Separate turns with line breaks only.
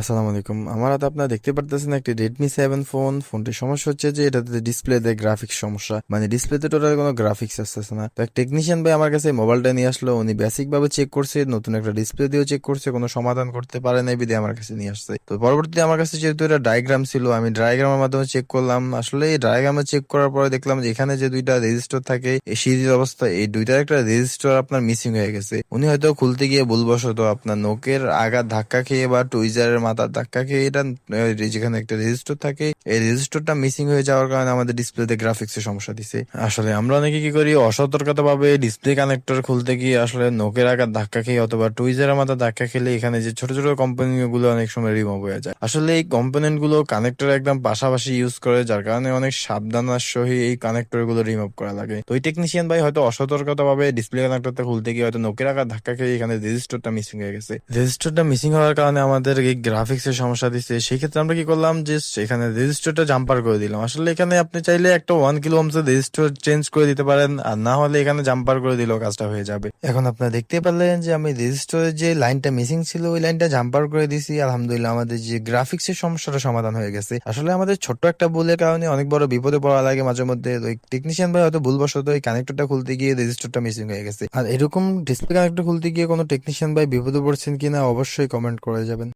আসসালামু আলাইকুম। আমার হাতে আপনারা দেখতে পারতেছেন একটি রেডমি সেভেন ফোন ফোনটির সমস্যা হচ্ছে যে এটাতে ডিসপ্লেতে গ্রাফিক্স সমস্যা। মানে ডিসপ্লেতে টোটাল কোনো গ্রাফিক্স আসতেছে না। তো এক টেকনিশিয়ান ভাই আমার কাছে মোবাইলটা নিয়ে আসলো। উনি বেসিক ভাবে চেক করছে, নতুন একটা ডিসপ্লে দিয়েও চেক করছে, কোনো সমাধান করতে পারে নাই বিধে আমার কাছে নিয়ে আসছে। তো পরবর্তীতে আমার কাছে যেহেতু এটা ডায়াগ্রাম ছিল, আমি ডায়াগ্রামের মাধ্যমে চেক করলাম। আসলে এই ডায়াগ্রামে চেক করার পরে দেখলাম যে এখানে যে দুইটা রেজিস্টার থাকে, এই সিরিজ অবস্থা, এই দুইটার একটা রেজিস্টার আপনার মিসিং হয়ে গেছে। উনি হয়তো খুলতে গিয়ে ভুলবশত আপনার নোকের আঘাত, ধাক্কা খেয়ে বা টুইজারের মাথার ধাক্কা খেয়ে এটা যেখানে একটা রেজিস্টার থাকে, এই রেজিস্টারটা মিসিং হয়ে যাওয়ার কারণে আমাদের ডিসপ্লেতে এর সমস্যা দিছে। আসলে আমরা অনেকে কি করি অসতর্কতা ভাবে ডিসপ্লে কানেক্টর খুলতে গিয়ে আসলে নোকের আকার ধাক্কা খেয়ে অথবা টুইজারের মাথা ধাক্কা খেলে এখানে যে ছোট ছোট কম্পোনেন্টগুলো অনেক সময় রিমুভ হয়ে যায়। আসলে এই কম্পোনেন্টগুলো কানেক্টর একদম পাশাপাশি ইউজ করে, যার কারণে অনেক সাবধানার সহিত এই কানেক্টরগুলো রিমুভ করা লাগে। তো ওই টেকনিশিয়ান ভাই হয়তো অসতর্কতা ভাবে ডিসপ্লে কানেক্টরটা খুলতে গিয়ে হয়তো নোকের আকার ধাক্কা খেয়ে এখানে রেজিস্টারটা মিসিং হয়ে গেছে। রেজিস্টারটা মিসিং হওয়ার কারণে আমাদের এই গ্রাফিক্স এর সমস্যা দিচ্ছে সেই ক্ষেত্রে আমরা কি করলাম যে এখানে রেজিস্টারটা জাম্পার করে দিলাম। আসলে এখানে আপনি চাইলে একটা ওয়ান কিলো ওমসের রেজিস্টার চেঞ্জ করে দিতে পারেন, আর না হলে এখানে জাম্পার করে দিলেও কাজটা হয়ে যাবে। এখন আপনারা দেখতে পারলেন যে আমি রেজিস্টারের যে লাইনটা মিসিং ছিল, ওই লাইনটা জাম্পার করে দিছি। আলহামদুলিল্লাহ আমাদের যে গ্রাফিক্স এর সমস্যাটা সমাধান হয়ে গেছে। আসলে আমাদের ছোট্ট একটা ভুলের কারণে অনেক বড় বিপদে পড়া লাগে মাঝে মধ্যে। ওই টেকনিশিয়ান ভাই হয়তো ভুলবশত ওই কানেক্টরটা খুলতে গিয়ে রেজিস্টারটা মিসিং হয়ে গেছে। আর এরকম ডিসপ্লে কানেক্টর খুলতে গিয়ে কোনো টেকনিশিয়ান ভাই বিপদে পড়ছেন কিনা অবশ্যই কমেন্ট করে যাবেন।